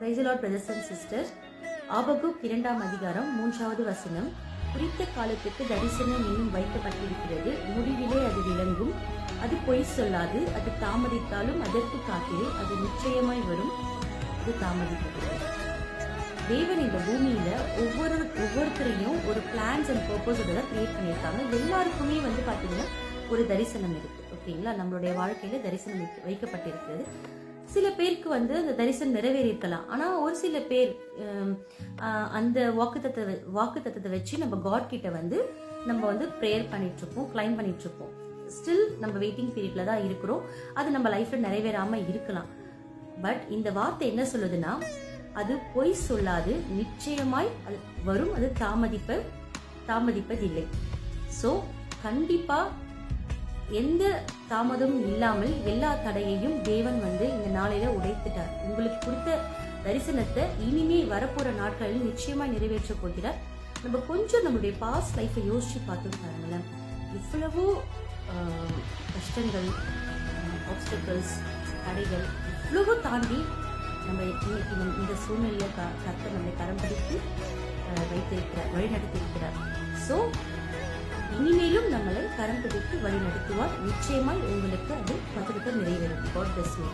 பிரைசலாட் brothers and sister ஆபகுப் இரண்டாம் அதிகாரம் மூன்றாவது வசனம். குறித்த காலத்துக்கு தரிசனம் இன்னும் வைக்கப்பட்டிருக்கிறது. முடிவிலே அது விளங்கும். அது பொய் சொல்லாது. அது தாமதித்தாலும் அதற்கு காத்திரு. அது நிச்சயமாய் வரும். அது தாமதிக்கிறது தேவன் இந்த பூமியில ஒவ்வொரு ஒவ்வொருத்தரையும் ஒரு பிளான்ஸ் அண்ட் பர்பஸோட தான் கிரியேட் பண்ணியிருக்காங்க. எல்லாருக்குமே வந்து பாத்தீங்கன்னா ஒரு தரிசனம் இருக்கு. ஓகேங்களா? நம்மளுடைய வாழ்க்கையில தரிசனம் வைக்க- வைக்கப்பட்டிருக்கிறது. சில பேருக்கு வந்து அந்த தரிசனம் நிறைவேறியிருக்கலாம். ஆனால் ஒரு சில பேர் அந்த வாக்குத்தத்தை தத்துவத்தை வச்சு நம்ம காட் கிட்ட வந்து நம்ம வந்து ப்ரேயர் பண்ணிட்டு இருப்போம் கிளைம் பண்ணிட்டு இருப்போம் ஸ்டில் நம்ம வெயிட்டிங் பீரியட்ல தான் இருக்கிறோம். அது நம்ம லைஃப்ல நிறைவேறாம இருக்கலாம். பட் இந்த வார்த்தை என்ன சொல்லுதுன்னா அது பொய் சொல்லாது நிச்சயமாய் அது வரும் அது தாமதிப்ப தாமதிப்பதில்லை. ஸோ கண்டிப்பா எந்த தாமதமும் இல்லாமல் எல்லா தடையையும் தேவன் வந்து இந்த நாளையில உடைத்துட்டார். உங்களுக்கு கொடுத்த தரிசனத்தை இனிமே வரப்போற நாட்களில் நிச்சயமா நிறைவேற்ற போகிறார். நம்ம கொஞ்சம் நம்மளுடைய பாஸ்ட் லைஃப்பை யோசிச்சு பார்த்து பாருங்களேன். இவ்வளவோ கஷ்டங்கள் ஆப்ஸ்டக்கல்ஸ் தடைகள் இவ்வளவோ தாண்டி நம்ம இன்னைக்கு இந்த சூழ்நிலையை க- கர்த்தர் நம்மை கரம் பிடித்து வைத்திருக்கிறார் வழிநடத்தியிருக்கிறார். ஸோ கரம் பிடித்து வழி நடத்துவார் நிச்சயமாய் உங்களுக்கு அது பத்திரத்தை நிறைவேறும். God bless you